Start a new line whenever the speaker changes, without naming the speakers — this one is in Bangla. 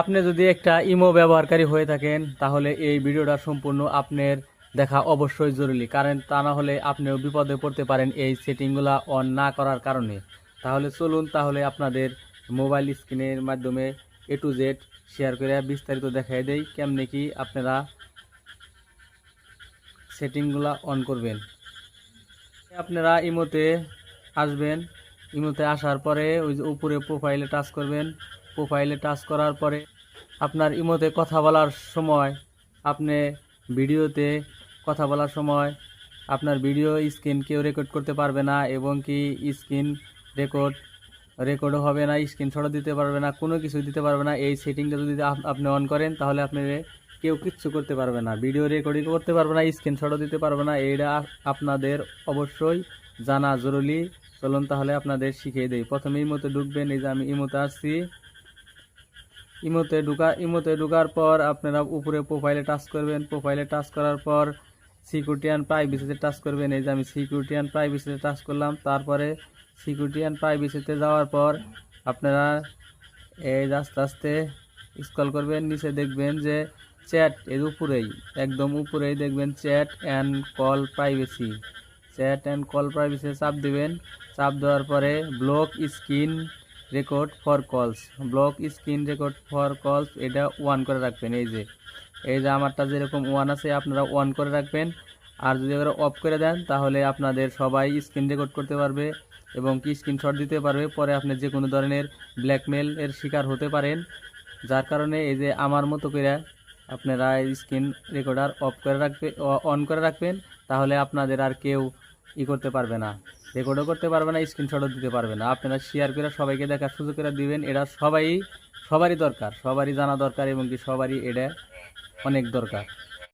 আপনি যদি একটা ইমো ব্যবহারকারী হয়ে থাকেন, তাহলে এই ভিডিওটা সম্পূর্ণ আপনার দেখা অবশ্যই জরুরি। কারণ তা না হলে আপনিও বিপদে পড়তে পারেন এই সেটিংগুলো অন না করার কারণে। তাহলে চলুন তাহলে আপনাদের মোবাইল স্ক্রিনের মাধ্যমে এ টু জেড শেয়ার করে বিস্তারিত দেখাই দেই, কেমনে কি আপনারা সেটিংগুলো অন করবেন। আপনারা ইমোতে আসবেন। ইমোতে আসার পরে ওই যে উপরে প্রোফাইলে টাচ করবেন। প্রোফাইলে টাচ করার পরে আপনার ইমোতে কথা বলার সময়, আপনি ভিডিওতে কথা বলার সময় আপনার ভিডিও স্ক্রিন কেউ রেকর্ড করতে পারবে না এবং কি স্ক্রিন রেকর্ড রেকর্ডও হবে না স্ক্রিনশটও দিতে পারবে না, কোনো কিছু দিতে পারবে না। এই সেটিংটা যদি আপনি অন করেন, তাহলে আপনি কেউ কিচ্ছু করতে পারবে না। ভিডিও রেকর্ডিং করতে পারবে না স্ক্রিনশটও দিতে পারবে না। এইটা আপনাদের অবশ্যই জানা জরুরি। চলুন তাহলে আপনাদের শিখিয়ে দেই। প্রথমে ইমোতে ঢুকবেন, এই যে আমি ইমোতে আসছি। ইমোতে ঢুকা, ইমোতে ঢুকার পর আপনারা উপরে প্রোফাইলে টাচ করবেন। প্রোফাইলে টাচ করার পর সিকিউরিটি অ্যান্ড প্রাইভেসিতে টাচ করবেন। এই যে আমি সিকিউরিটি অ্যান্ড প্রাইভেসিতে টাচ করলাম। তারপরে সিকিউরিটি অ্যান্ড প্রাইভেসিতে যাওয়ার পর আপনারা এই আস্তে আস্তে স্ক্রল করবেন, নিচে দেখবেন যে চ্যাট এর উপরেই, একদম উপরেই দেখবেন chat and call privacy chat and call privacy চাপ দেবেন। চাপ দেওয়ার পরে block screen record for calls. Block screen record for calls, এটা ওয়ান করে রাখবেন, এই যে। এই যে আমারটা যেরকম ওয়ান আছে, আপনারা ওয়ান করে রাখবেন। আর যদি এবার অফ করে দেন, তাহলে আপনাদের সবাই স্ক্রিন রেকর্ড করতে পারবে এবং কি স্ক্রিনশট দিতে পারবে। পরে আপনি যে কোনো ধরনের ব্ল্যাকমেল এর শিকার হতে পারেন। যার কারণে এই যে আমার মতো করে আপনারা স্ক্রিন রেকর্ডার অফ করে রাখবে অন করে রাখবেন, তাহলে আপনাদের আর কেউ ই করতে পারবে না। রেকর্ডও করতে পারবে না স্ক্রিনশটও দিতে পারবে না। আপনারা শেয়ার করে সবাইকে দেখার সুযোগ করে দিবেন। এটা সবাই, সবারই দরকার, সবারই জানা দরকার এবং কি সবারই এটা অনেক দরকার।